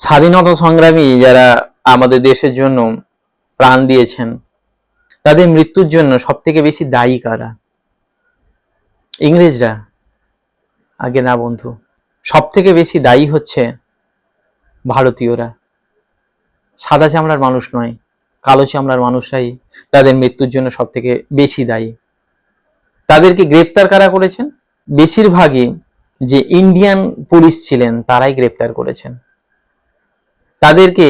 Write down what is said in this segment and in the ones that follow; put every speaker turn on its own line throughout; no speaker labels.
স্বাধীনতা সংগ্রামী যারা আমাদের দেশের জন্য প্রাণ দিয়েছেন, তাদের মৃত্যুর জন্য সব থেকে বেশি দায়ী কারা? ইংরেজরা। আগে না বন্ধু সব থেকে বেশি দায়ী হচ্ছে ভারতীয়রা। সাদা চামড়ার মানুষ নয়, কালো চামড়ার মানুষরাই তাদের মৃত্যুর জন্য সব থেকে বেশি দায়ী। তাদেরকে গ্রেপ্তার কারা করেছেন? বেশিরভাগই যে ইন্ডিয়ান পুলিশ ছিলেন, তারাই গ্রেপ্তার করেছেন। তাদেরকে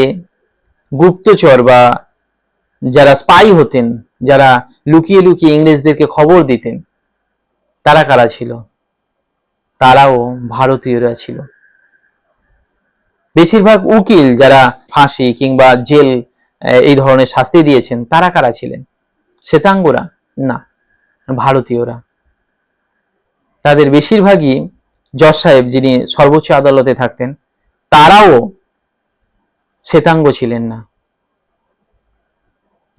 গুপ্তচর বা যারা স্পাই হতেন, যারা লুকিয়ে লুকিয়ে ইংরেজদেরকে খবর দিতেন, তারা কারা ছিল? তারাও ভারতীয়রা ছিল। বেশিরভাগ উকিল যারা ফাঁসি কিংবা জেল এই ধরনের শাস্তি দিয়েছেন, তারা কারা ছিলেন? শ্বেতাঙ্গরা? না, ভারতীয়রা। তাদের বেশিরভাগই জজ সাহেব যিনি সর্বোচ্চ আদালতে থাকতেন, তারাও শ্বেতাঙ্গ ছিলেন না।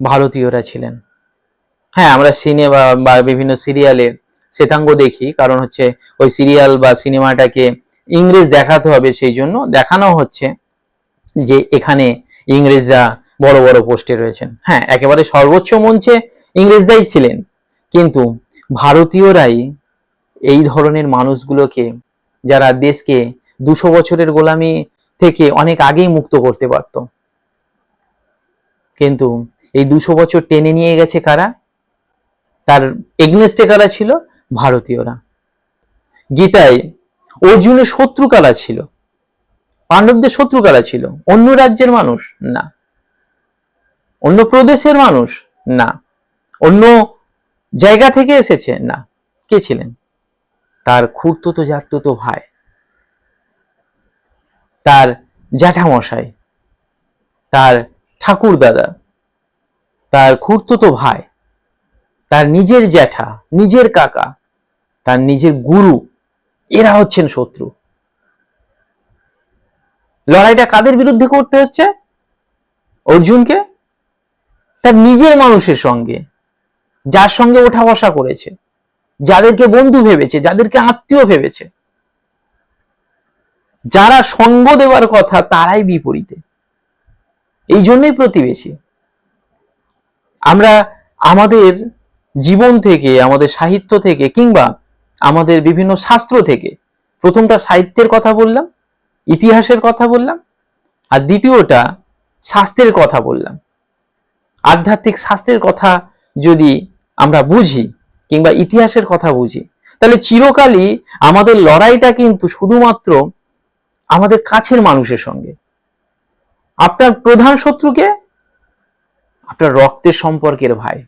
ভারতীয়রা ছিলেন। হ্যাঁ আমরা সিনেমা বা বিভিন্ন সিরিয়ালে শ্বেতাঙ্গ দেখি, কারণ হচ্ছে ওই সিরিয়াল বা সিনেমাটাকে ইংরেজ দেখাতে হবে সেই জন্য দেখানো হচ্ছে যে এখানে ইংরেজরা বড় বড় পোস্টে রয়েছেন। হ্যাঁ একেবারে সর্বোচ্চ মঞ্চে ইংরেজরাই ছিলেন, কিন্তু ভারতীয়রাই এই ধরনের মানুষগুলোকে, যারা দেশকে দুশো বছরের গোলামি থেকে অনেক আগেই মুক্ত করতে পারত। কিন্তু এই দুশো বছর টেনে নিয়ে গেছে কারা? তার এগনেস্টে কারা ছিল? ভারতীয়রা। গীতায় অর্জুনের শত্রু কারা ছিল। পাণ্ডবদের শত্রু কারা ছিল। অন্য রাজ্যের মানুষ? না। অন্য প্রদেশের মানুষ? না। অন্য জায়গা থেকে এসেছে? না। কে ছিলেন? তার খুঁড়তুতো জাতুতো ভাই। তার জ্যাঠামশাই, তার ঠাকুর দাদা তার খুঁড়তুতো ভাই, তার নিজের জ্যাঠা, নিজের কাকা, তার নিজের গুরু, এরা হচ্ছেন শত্রু। লড়াইটা কাদের বিরুদ্ধে করতে হচ্ছে? অর্জুনকে? তার নিজের মানুষের সঙ্গে, যার সঙ্গে ওঠা বসা করেছে, যাদেরকে বন্ধু ভেবেছে, যাদেরকে আত্মীয় ভেবেছে। যারা সঙ্গ দেওয়ার কথা তারাই বিপরীতে। এই জন্যই প্রতিবেশী। আমরা আমাদের জীবন থেকে, আমাদের সাহিত্য থেকে কিংবা আমাদের বিভিন্ন শাস্ত্র থেকে প্রথমটা সাহিত্যের কথা বললাম, ইতিহাসের কথা বললাম, আর দ্বিতীয়টা শাস্ত্রের কথা বললাম। আধ্যাত্মিক শাস্ত্রের কথা যদি আমরা বুঝি কিংবা ইতিহাসের কথা বুঝি, তাহলে চিরকালই আমাদের লড়াইটা কিন্তু শুধুমাত্র আমাদের কাছের মানুষের সঙ্গে। আপনার প্রধান শত্রুকে, আপনার রক্তের সম্পর্কের ভাই।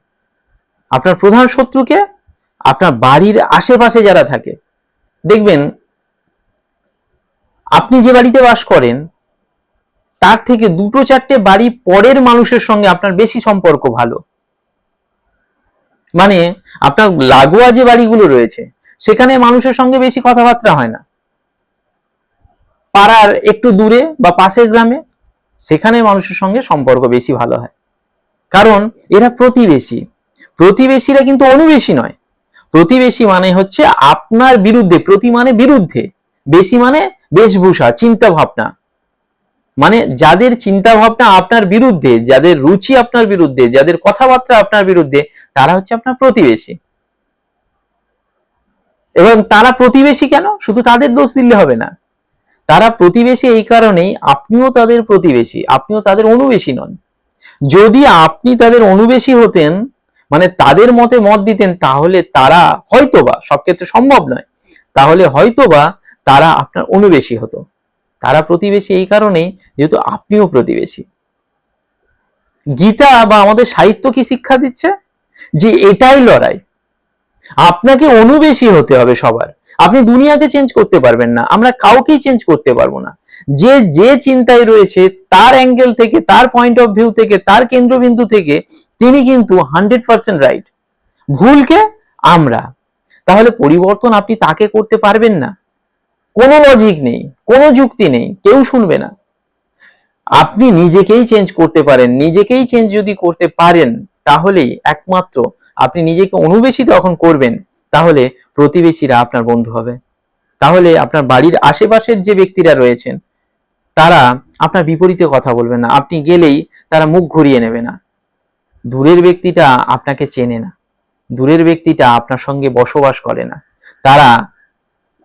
আপনার প্রধান শত্রুকে, আপনার বাড়ির আশেপাশে যারা থাকে। দেখবেন, আপনি যে বাড়িতে বাস করেন, তার থেকে দুটো চারটে বাড়ি পরের মানুষের সঙ্গে আপনার বেশি সম্পর্ক ভালো। মানে আপনার লাগোয়া যে বাড়িগুলো রয়েছে, সেখানে মানুষের সঙ্গে বেশি কথাবার্তা হয় না। পাড়ার একটু দূরে বা পাশের গ্রামে, সেখানে মানুষের সঙ্গে সম্পর্ক বেশি ভালো হয়। কারণ এরা প্রতিবেশী। প্রতিবেশীরা কিন্তু অনুবেশী নয়। প্রতিবেশী মানে হচ্ছে আপনার বিরুদ্ধে প্রতি মানে বিরুদ্ধে। বেশি মানে বেশভূষা চিন্তা ভাবনা মানে যাদের চিন্তা ভাবনা আপনার বিরুদ্ধে, যাদের রুচি আপনার বিরুদ্ধে, যাদের কথাবার্তা আপনার বিরুদ্ধে, তারা হচ্ছে আপনার প্রতিবেশী। এবং তারা প্রতিবেশী কেন? শুধু তাদের দোষ দিলে হবে না। তারা প্রতিবেশী এই কারণেই আপনিও তাদের প্রতিবেশী, আপনিও তাদের অনুবেশী নন। যদি আপনি তাদের অনুবেশী হতেন মানে তাদের মতে মত দিতেন, তাহলে তারা হয়তোবা, সব ক্ষেত্রে সম্ভব নয়, তাহলে হয়তোবা তারা আপনার অনুবেশী হতো। তারা প্রতিবেশী এই কারণেই যেহেতু আপনিও প্রতিবেশী। গীতা বা আমাদের সাহিত্য কি শিক্ষা দিচ্ছে? যে এটাই লড়াই। আপনাকে অনুবেশী হতে হবে সবার। আপনি দুনিয়াকে চেঞ্জ করতে পারবেন না, আমরা কাউকেই চেঞ্জ করতে পারব না। যে যে চিন্তায় রয়েছে, তার অ্যাঙ্গেল থেকে, তার পয়েন্ট অফ ভিউ থেকে, তার কেন্দ্রবিন্দু থেকে, তিনি কিন্তু হান্ড্রেড পার্সেন্ট রাইট ভুলকে আমরা। তাহলে পরিবর্তন আপনি তাকে করতে পারবেন না। কোনো লজিক নেই, কোনো যুক্তি নেই, কেউ শুনবে না। আপনি নিজেকেই চেঞ্জ করতে পারেন, নিজেকেই চেঞ্জ যদি করতে পারেন, তাহলেই একমাত্র আপনি নিজেকে অনুবেশী যখন করবেন, তাহলে প্রতিবেশীরা আপনার বন্ধু হবে। তাহলে আপনার বাড়ির আশেপাশের যে ব্যক্তিরা রয়েছেন, তারা আপনার বিপরীতে কথা বলবে না। আপনি গেলেই তারা মুখ ঘুরিয়ে নেবে না। দূরের ব্যক্তিটা আপনাকে চেনে না। দূরের ব্যক্তিটা আপনার সঙ্গে বসবাস করে না। তারা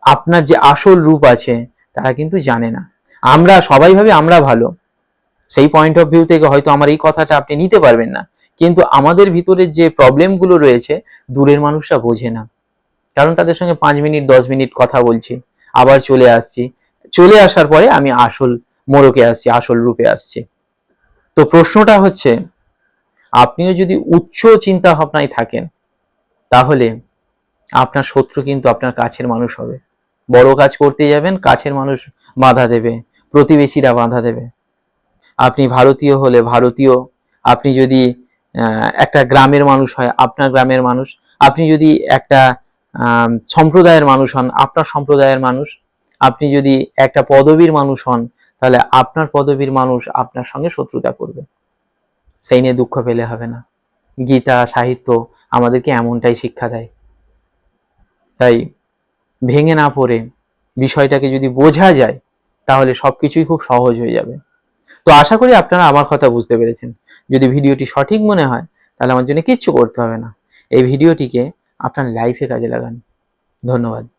আপনার যে আসল রূপ আছে, তারা কিন্তু জানে না। আমরা সবাই ভাবে আমরা ভালো। সেই পয়েন্ট অফ ভিউ থেকে হয়তো আমার এই কথাটা আপনি নিতে পারবেন না। কিন্তু আমাদের ভিতরের যে প্রবলেমগুলো রয়েছে, দূরের মানুষরা বোঝে না। কারণ তাদের সঙ্গে পাঁচ মিনিট, দশ মিনিট কথা বলছি, আবার চলে আসছি। চলে আসার পরে আমি আসল মোড়কে আসছি, আসল রূপে আসছি। তো প্রশ্নটা হচ্ছে, আপনিও যদি উচ্চ চিন্তা ভাবনায় থাকেন, তাহলে আপনার শত্রু কিন্তু আপনার কাছের মানুষ হবে। বড় কাজ করতে যাবেন, কাছের মানুষ বাধা দেবে, প্রতিবেশীরা বাধা দেবে। আপনি ভারতীয় হলে ভারতীয়, আপনি যদি একটা গ্রামের মানুষ হয়, আপনার গ্রামের মানুষ, আপনি যদি একটা সম্প্রদায়ের মানুষ হন, আপনার সম্প্রদায়ের মানুষ। আপনি যদি একটা পদবীর মানুষ হন, তাহলে আপনার পদবীর মানুষ আপনার সঙ্গে শত্রুতা করবে। সেই নিয়ে দুঃখ পেলে হবে না। গীতা, সাহিত্য আমাদেরকে এমনটাই শিক্ষা দেয়। তাই ভেঙে না পড়ে বিষয়টাকে যদি বোঝা যায়, তাহলে সবকিছুই খুব সহজ হয়ে যাবে। তো আশা করি আপনারা আমার কথা বুঝতে পেরেছেন। যদি ভিডিওটি সঠিক মনে হয়, তাহলে আমার জন্য কিচ্ছু করতে হবে না। এই ভিডিওটিকে আপনার লাইফে কাজে লাগান। ধন্যবাদ।